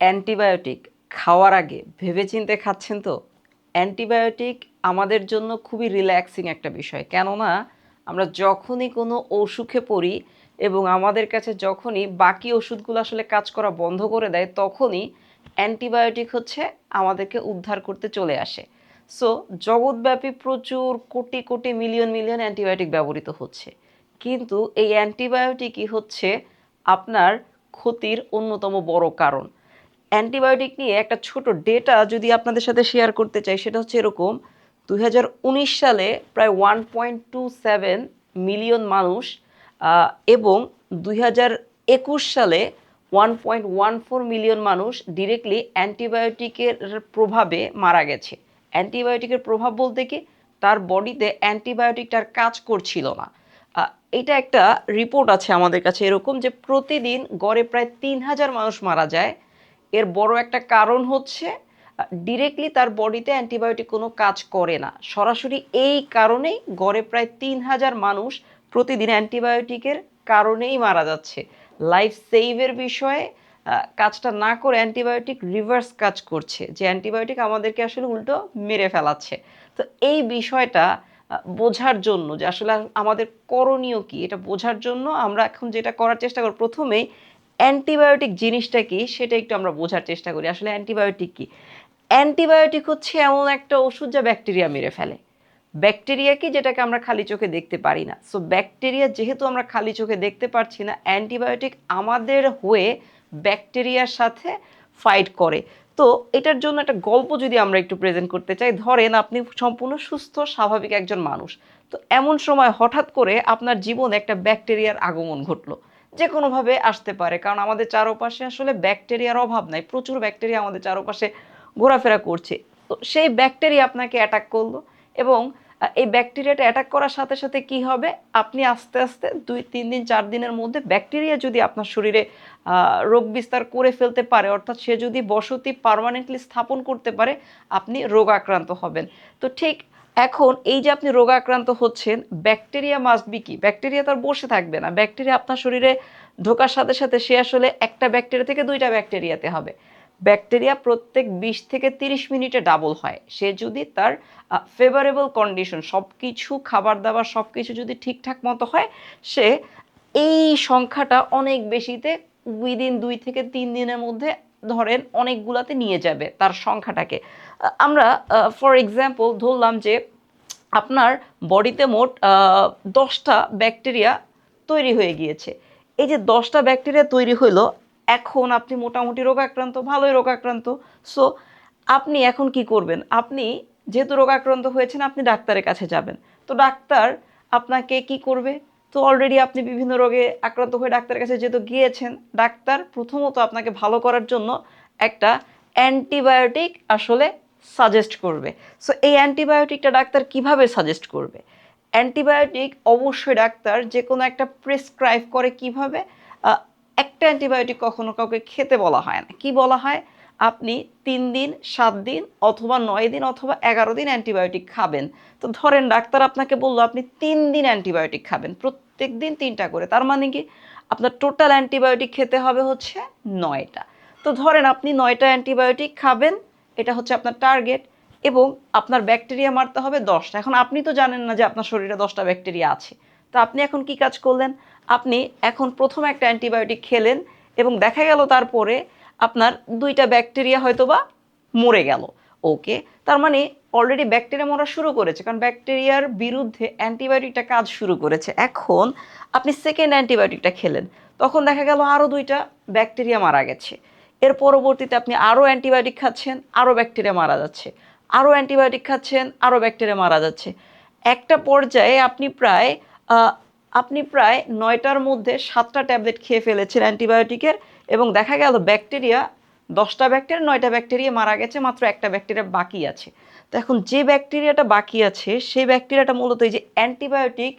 Antibiotic খাওয়ার আগে ভেবেচিন্তে খাচ্ছেন তো? অ্যান্টিবায়োটিক আমাদের জন্য খুবই রিল্যাক্সিং একটা বিষয়। কেননা, আমরা যখনই কোনো অসুখে পড়ি এবং আমাদের কাছে যখনই বাকি ওষুধগুলো আসলে কাজ করা বন্ধ করে দেয়, তখনই অ্যান্টিবায়োটিক হচ্ছে আমাদেরকে উদ্ধার করতে চলে আসে। সো, জগৎব্যাপী প্রচুর crore crore million million antibiotic ব্যবহৃত হচ্ছে। কিন্তু এই অ্যান্টিবায়োটিকই হচ্ছে আপনার ক্ষতির অন্যতম বড় কারণ। অ্যান্টিবায়োটিক নিয়ে একটা ছোট ডেটা যদি আপনাদের সাথে শেয়ার করতে চাই, সেটা হচ্ছে এরকম, দুই হাজার উনিশ সালে প্রায় one point two seven million মানুষ এবং দুই একুশ সালে one point one four million মানুষ ডিরেক্টলি অ্যান্টিবায়োটিকের প্রভাবে মারা গেছে। অ্যান্টিবায়োটিকের প্রভাব বলতে কি? তার বডিতে অ্যান্টিবায়োটিকটার কাজ করছিল না। এটা একটা রিপোর্ট আছে আমাদের কাছে এরকম যে প্রতিদিন গড়ে প্রায় তিন হাজার মানুষ মারা যায়। এর বড় একটা কারণ হচ্ছে ডিরেক্টলি তার বডিতে অ্যান্টিবায়োটিক কোনো কাজ করে না। সরাসরি এই কারণেই গড়ে প্রায় তিন হাজার মানুষ প্রতিদিন অ্যান্টিবায়োটিকের কারণেই মারা যাচ্ছে। লাইফ সেভের বিষয়ে কাজটা না করে অ্যান্টিবায়োটিক রিভার্স কাজ করছে, যে অ্যান্টিবায়োটিক আমাদেরকে আসলে উল্টো মেরে ফেলাচ্ছে। তো এই বিষয়টা বোঝার জন্য যে আসলে আমাদের করণীয় কি? এটা বোঝার জন্য আমরা এখন যেটা করার চেষ্টা করব, প্রথমেই অ্যান্টিবায়োটিক জিনিসটা কি সেটা একটু আমরা বোঝার চেষ্টা করি। আসলে অ্যান্টিবায়োটিক কি? অ্যান্টিবায়োটিক হচ্ছে এমন একটা ওষুধ যা ব্যাকটেরিয়া মেরে ফেলে। ব্যাকটেরিয়া কি যেটাকে আমরা খালি চোখে দেখতে পারি না? সো ব্যাকটেরিয়া যেহেতু আমরা খালি চোখে দেখতে পারছি না, অ্যান্টিবায়োটিক আমাদের হয়ে ব্যাকটেরিয়ার সাথে ফাইট করে। তো এটার জন্য একটা গল্প যদি আমরা একটু প্রেজেন্ট করতে চাই, ধরেন আপনি সম্পূর্ণ সুস্থ, স্বাভাবিক একজন মানুষ। তো এমন সময় হঠাৎ করে আপনার জীবনে একটা ব্যাকটেরিয়ার আগমন ঘটলো। যে কোনোভাবে আসতে পারে, কারণ আমাদের চারপাশে আসলে ব্যাকটেরিয়ার অভাব নাই, প্রচুর ব্যাকটেরিয়া আমাদের চারপাশে ঘোরাফেরা করছে। তো সেই ব্যাকটেরিয়া আপনাকে অ্যাটাক করল এবং এই ব্যাকটেরিয়াটা অ্যাটাক করার সাথে সাথে কি হবে? আপনি আস্তে আস্তে দুই, তিন দিন, চার দিনের মধ্যে ব্যাকটেরিয়া যদি আপনার শরীরে রোগ বিস্তার করে ফেলতে পারে, অর্থাৎ সে যদি বসতি পার্মানেন্টলি স্থাপন করতে পারে, আপনি রোগাক্রান্ত হবেন। তো ঠিক এখন এই যে আপনি রোগাক্রান্ত হচ্ছেন, ব্যাকটেরিয়া মাস্ট বি কি? ব্যাকটেরিয়া তার বসে থাকবে না। ব্যাকটেরিয়া আপনার শরীরে ঢোকার সাথে সাথে সে আসলে একটা ব্যাকটেরিয়া থেকে দুইটা ব্যাকটেরিয়াতে হবে। ব্যাকটেরিয়া প্রত্যেক বিশ থেকে তিরিশ মিনিটে ডাবল হয়। সে যদি তার ফেভারেবল কন্ডিশন সব কিছু খাবার দাবার সব কিছু যদি ঠিকঠাক মতো হয়, সে এই সংখ্যাটা অনেক বেশিতে উইদিন দুই থেকে তিন দিনের মধ্যে ধরেন অনেকগুলাতে নিয়ে যাবে তার সংখ্যাটাকে। আমরা ফর এক্সাম্পল ধরলাম যে আপনার বডিতে মোট দশটা ব্যাকটেরিয়া তৈরি হয়ে গিয়েছে। এই যে দশটা ব্যাকটেরিয়া তৈরি হইল, এখন আপনি মোটামুটি রোগাক্রান্ত, ভালোই রোগাক্রান্ত। সো আপনি এখন কি করবেন? আপনি যেহেতু রোগাক্রান্ত হয়েছেন, আপনি ডাক্তারের কাছে যাবেন। তো ডাক্তার আপনাকে কি করবে? তো অলরেডি আপনি বিভিন্ন রোগে আক্রান্ত হয়ে ডাক্তারের কাছে যেহেতু গিয়েছেন, ডাক্তার প্রথমত আপনাকে ভালো করার জন্য একটা অ্যান্টিবায়োটিক আসলে সাজেস্ট করবে। সো এই অ্যান্টিবায়োটিকটা ডাক্তার কীভাবে সাজেস্ট করবে? অ্যান্টিবায়োটিক অবশ্যই ডাক্তার যে কোনো একটা প্রেসক্রাইব করে কীভাবে। একটা অ্যান্টিবায়োটিক কখনো কাউকে খেতে বলা হয় না। কি বলা হয়? আপনি তিন দিন, সাত দিন অথবা নয় দিন অথবা এগারো দিন অ্যান্টিবায়োটিক খাবেন। তো ধরেন ডাক্তার আপনাকে বলল, আপনি তিন দিন অ্যান্টিবায়োটিক খাবেন। প্রত্যেক দিন তিনটা করে। তার মানে কি? আপনার টোটাল অ্যান্টিবায়োটিক খেতে হবে হচ্ছে নয়টা। তো ধরেন আপনি নয়টা অ্যান্টিবায়োটিক খাবেন, এটা হচ্ছে আপনার টার্গেট এবং আপনার ব্যাকটেরিয়া মারতে হবে দশটা। এখন আপনি তো জানেন না যে আপনার শরীরে দশটা ব্যাকটেরিয়া আছে। তো আপনি এখন কি কাজ করলেন? আপনি এখন প্রথম একটা অ্যান্টিবায়োটিক খেলেন এবং দেখা গেল তারপরে আপনার দুইটা ব্যাকটেরিয়া হয়তো বা মরে গেল। ওকে, তার মানে অলরেডি ব্যাকটেরিয়া মরা শুরু করেছে, কারণ ব্যাকটেরিয়ার বিরুদ্ধে অ্যান্টিবায়োটিকটা কাজ শুরু করেছে। এখন আপনি সেকেন্ড অ্যান্টিবায়োটিকটা খেলেন, তখন দেখা গেল আরও দুইটা ব্যাকটেরিয়া মারা গেছে। এর পরবর্তীতে আপনি আরও অ্যান্টিবায়োটিক খাচ্ছেন আরও ব্যাকটেরিয়া মারা যাচ্ছে। আরও অ্যান্টিবায়োটিক খাচ্ছেন আরও ব্যাকটেরিয়া মারা যাচ্ছে। একটা পর্যায়ে আপনি প্রায় আপনি প্রায় নয়টার মধ্যে সাতটা ট্যাবলেট খেয়ে ফেলেছেন অ্যান্টিবায়োটিকের এবং দেখা গেল ব্যাকটেরিয়া দশটা ব্যাকটেরিয়া, নয়টা ব্যাকটেরিয়া মারা গেছে, মাত্র একটা ব্যাকটেরিয়া বাকি আছে। তো এখন যে ব্যাকটেরিয়াটা বাকি আছে, সেই ব্যাকটেরিয়াটা মূলত এই যে অ্যান্টিবায়োটিক,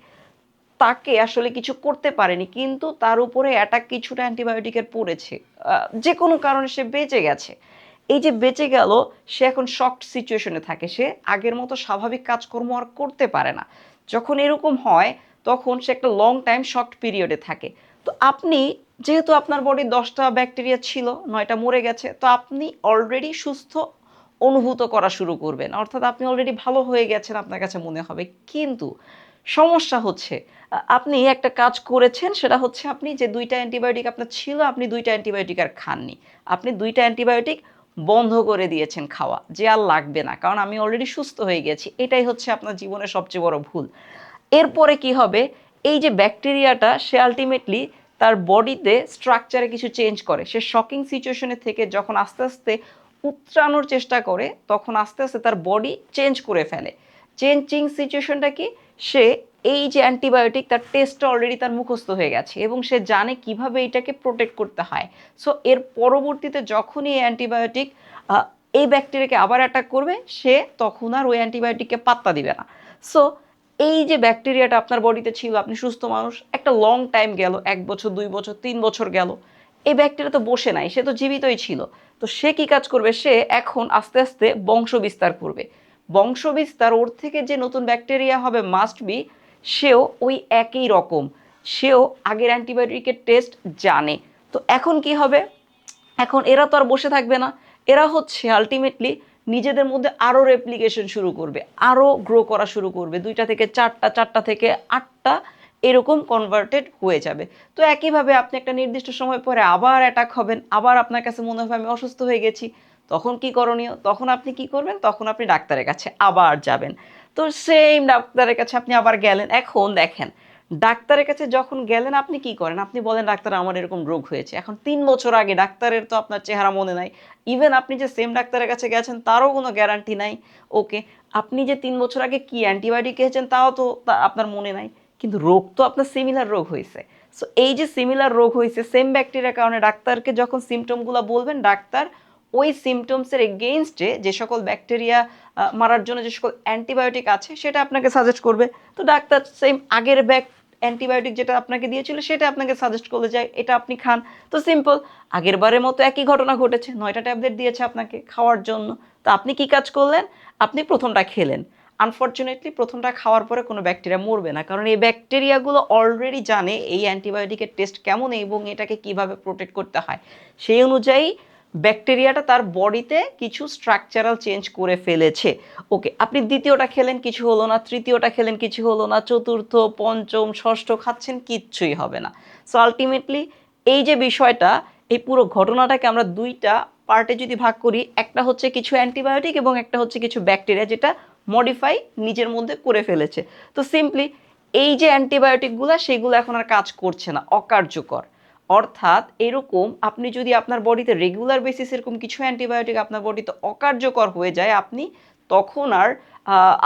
তাকে আসলে কিছু করতে পারেনি, কিন্তু তার উপরে অ্যাটাক কিছুটা অ্যান্টিবায়োটিকের পড়েছে। যে কোনো কারণে সে বেঁচে গেছে। এই যে বেঁচে গেল, সে এখন শক্ট সিচুয়েশনে থাকে। সে আগের মতো স্বাভাবিক কাজকর্ম আর করতে পারে না। যখন এরকম হয়, তখন সে একটা লং টাইম শক্ট পিরিয়ডে থাকে। তো আপনি যেহেতু আপনার বডি দশটা ব্যাকটেরিয়া ছিল, নয়টা মরে গেছে, তো আপনি অলরেডি সুস্থ অনুভূত করা শুরু করবেন। অর্থাৎ আপনি অলরেডি ভালো হয়ে গেছেন আপনার কাছে মনে হবে। কিন্তু সমস্যা হচ্ছে, আপনি একটা কাজ করেছেন, সেটা হচ্ছে আপনি যে দুইটা অ্যান্টিবায়োটিক আপনার ছিল, আপনি দুইটা অ্যান্টিবায়োটিক আর খাননি। আপনি দুইটা অ্যান্টিবায়োটিক বন্ধ করে দিয়েছেন খাওয়া, যে আর লাগবে না, কারণ আমি অলরেডি সুস্থ হয়ে গেছি। এটাই হচ্ছে আপনার জীবনের সবচেয়ে বড় ভুল। এরপরে কি হবে? এই যে ব্যাকটেরিয়াটা সে আলটিমেটলি তার বডিতে স্ট্রাকচারে কিছু চেঞ্জ করে। সে শকিং সিচুয়েশনে থেকে যখন আস্তে আস্তে উত্রানোর চেষ্টা করে, তখন আস্তে আস্তে তার বডি চেঞ্জ করে ফেলে। চেঞ্জিং সিচুয়েশনটা কি? সে এই যে অ্যান্টিবায়োটিক তার টেস্টটা অলরেডি তার মুখস্থ হয়ে গেছে এবং সে জানে কীভাবে এটাকে প্রোটেক্ট করতে হয়। সো এর পরবর্তীতে যখনই এই অ্যান্টিবায়োটিক এই ব্যাকটেরিয়াকে আবার অ্যাটাক করবে, সে তখন আর ওই অ্যান্টিবায়োটিককে পাত্তা দিবে না। সো এই যে ব্যাকটেরিয়াটা আপনার বডিতে ছিল, আপনি সুস্থ মানুষ, একটা লং টাইম গেল, এক বছর, দুই বছর, তিন বছর গেল। এই ব্যাকটেরিয়া তো বসে নাই, সে তো জীবিতই ছিল। তো সে কি কাজ করবে? সে এখন আস্তে আস্তে বংশ বিস্তার করবে। বংশ বিস্তার ওর থেকে যে নতুন ব্যাকটেরিয়া হবে মাস্ট বি সেও ওই একই রকম। সেও আগের অ্যান্টিবায়োটিকের টেস্ট জানে। তো এখন কি হবে? এখন এরা তো আর বসে থাকবে না। এরা হচ্ছে আলটিমেটলি নিজেদের মধ্যে আরও রেপ্লিকেশন শুরু করবে আরও গ্রো করা শুরু করবে। দুইটা থেকে চারটা চারটা থেকে আটটা এরকম কনভার্টেড হয়ে যাবে। তো একইভাবে আপনি একটা নির্দিষ্ট সময় পরে আবার অ্যাটাক হবেন, আবার আপনার কাছে মনে হবে, আমি অসুস্থ হয়ে গেছি। তখন কি করণীয়? তখন আপনি কি করবেন? তখন আপনি ডাক্তারের কাছে আবার যাবেন। তো সেম ডাক্তারের কাছে আপনি আবার গেলেন। এখন দেখেন ডাক্তারের কাছে যখন গেলেন, আপনি কি করেন? আপনি বলেন, ডাক্তার, আমার এরকম রোগ হয়েছে। এখন তিন বছর আগে ডাক্তারের তো আপনার চেহারা মনে নাই। ইভেন আপনি যে সেম ডাক্তারের কাছে গেছেন, তারও কোনো গ্যারান্টি নাই। ওকে আপনি যে তিন বছর আগে কি অ্যান্টিবায়োটিক খেয়েছেন, তাও তো আপনার মনে নাই। কিন্তু রোগ তো আপনার সিমিলার রোগ হয়েছে। সো এই যে সিমিলার রোগ হয়েছে সেম ব্যাকটেরিয়ার কারণে ডাক্তারকে যখন সিমটমগুলো বলবেন, ডাক্তার ওই সিমটমসের এগেইনস্টে যে সকল ব্যাকটেরিয়া মারার জন্য যে সকল অ্যান্টিবায়োটিক আছে, সেটা আপনাকে সাজেস্ট করবে। তো ডাক্তার সেম আগের ব্যাক অ্যান্টিবায়োটিক যেটা আপনাকে দিয়েছিল, সেটা আপনাকে সাজেস্ট করলে যায় এটা আপনি খান। তো সিম্পল আগের বারের মতো একই ঘটনা ঘটেছে, নয়টা ট্যাবলেট দিয়েছে আপনাকে খাওয়ার জন্য। তো আপনি কি কাজ করলেন? আপনি প্রথমটা খেলেন। আনফর্চুনেটলি প্রথমটা খাওয়ার পরে কোনো ব্যাকটেরিয়া মরবে না। কারণ এই ব্যাকটেরিয়াগুলো অলরেডি জানে এই অ্যান্টিবায়োটিকের টেস্ট কেমন এবং এটাকে কীভাবে প্রোটেক্ট করতে হয়। সেই অনুযায়ী ব্যাকটেরিয়াটা তার বডিতে কিছু স্ট্রাকচারাল চেঞ্জ করে ফেলেছে। ওকে, আপনি দ্বিতীয়টা খেলেন, কিছু হলো না। তৃতীয়টা খেলেন, কিছু হলো না। চতুর্থ, পঞ্চম, ষষ্ঠ খাচ্ছেন, কিচ্ছুই হবে না। সো আলটিমেটলি এই যে বিষয়টা, এই পুরো ঘটনাটাকে আমরা দুইটা পার্টে যদি ভাগ করি, একটা হচ্ছে কিছু অ্যান্টিবায়োটিক এবং একটা হচ্ছে কিছু ব্যাকটেরিয়া যেটা মডিফাই নিজের মধ্যে করে ফেলেছে। তো সিম্পলি এই যে অ্যান্টিবায়োটিকগুলো সেগুলো এখন আর কাজ করছে না, অকার্যকর। অর্থাৎ এরকম আপনি যদি আপনার বডিতে রেগুলার বেসিস এরকম কিছু অ্যান্টিবায়োটিক আপনার বডিতে অকার্যকর হয়ে যায়, আপনি তখন আর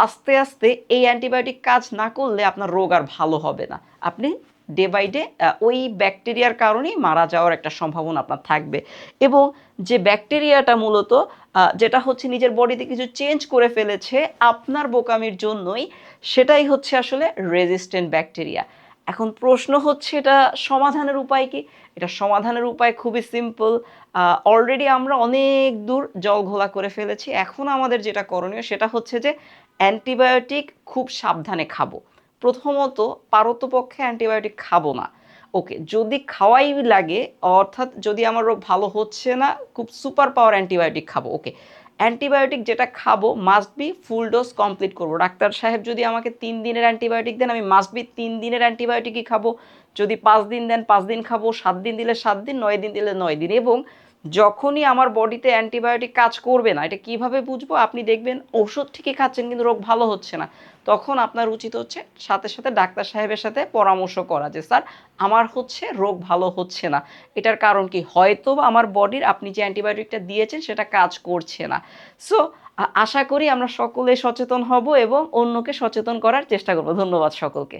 আস্তে আস্তে এই অ্যান্টিবায়োটিক কাজ না করলে আপনার রোগ আর ভালো হবে না। আপনি ডে বাই ডে ওই ব্যাকটেরিয়ার কারণেই মারা যাওয়ার একটা সম্ভাবনা আপনার থাকবে। এবং যে ব্যাকটেরিয়াটা মূলত যেটা হচ্ছে নিজের বডিতে কিছু চেঞ্জ করে ফেলেছে, আপনার বোকামির জন্যই সেটাই হচ্ছে আসলে রেজিস্ট্যান্ট ব্যাকটেরিয়া এখন প্রশ্ন হচ্ছে এটা সমাধানের উপায় কি? এটা সমাধানের উপায় খুবই সিম্পল অলরেডি আমরা অনেক দূর জল ঘোলা করে ফেলেছি। এখন আমাদের যেটা করণীয় সেটা হচ্ছে যে অ্যান্টিবায়োটিক খুব সাবধানে খাব। প্রথমত পারতপক্ষে অ্যান্টিবায়োটিক খাব না। ওকে, যদি খাওয়াই লাগে, অর্থাৎ যদি আমার রোগ ভালো হচ্ছে না, খুব সুপার পাওয়ার অ্যান্টিবায়োটিক খাব। ওকে অ্যান্টিবায়োটিক যেটা খাব must be full dose complete করব। ডাক্তার সাহেব যদি আমাকে তিন দিনের অ্যান্টিবায়োটিক দেন, আমি মাস্ট বি তিন দিনের অ্যান্টিবায়োটিকই খাব। যদি পাঁচ দিন দেন, পাঁচ দিন খাব, সাত দিন দিলে সাত দিন, নয় দিন দিলে নয় দিন। এবং যখনই আমার বডিতে অ্যান্টিবায়োটিক কাজ করবে না, এটা কীভাবে বুঝব? আপনি দেখবেন ওষুধ ঠিকই খাচ্ছেন কিন্তু রোগ ভালো হচ্ছে না। তখন আপনার উচিত হচ্ছে সাথে সাথে ডাক্তার সাহেবের সাথে পরামর্শ করা যে, স্যার, আমার হচ্ছে রোগ ভালো হচ্ছে না। এটার কারণ কি? হয়তো আমার বডির আপনি যে অ্যান্টিবায়োটিকটা দিয়েছেন সেটা কাজ করছে না। সো আশা করি আমরা সকলে সচেতন হব এবং অন্যকে সচেতন করার চেষ্টা করব। ধন্যবাদ সকলকে।